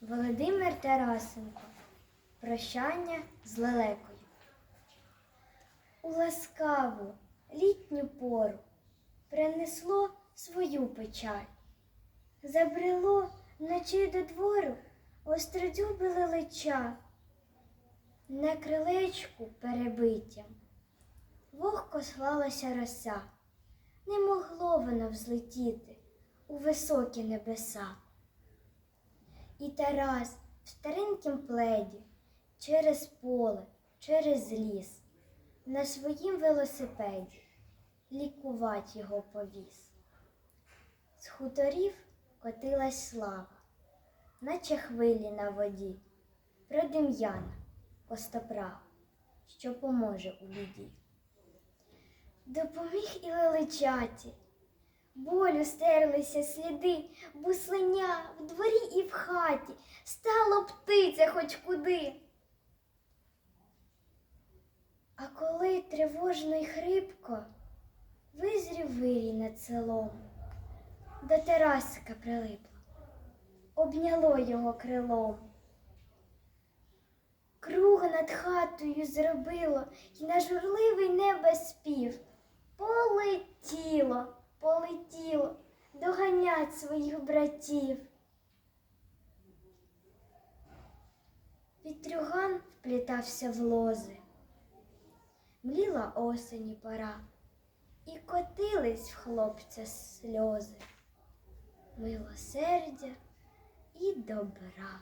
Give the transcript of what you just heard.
Володимир Тарасенко. Прощання з лелекою. У ласкаву літню пору принесло свою печаль. Забрело вночі до двору остродюбе лелеча. На крилечку перебиттям вогко слалася роса. Не могло воно взлетіти у високі небеса. І Тарас в старенькім пледі через поле, через ліс, на своїм велосипеді лікувать його повіз. З хуторів котилась слава, наче хвилі на воді, про Дем'яна костоправа, що поможе у біді. Допоміг і величаті, болю стерлися сліди, бусленя в дворі і хаті, стало птиця хоч куди. А коли тривожно й хрипко визрів вирій над селом, до Тарасика прилипло, обняло його крилом. Круг над хатою зробило й на журливий небеспів. Полетіло, полетіло доганять своїх братів. Вітрюган вплітався в лози, мліла осені пора, і котились в хлопця сльози, милосердя і добра.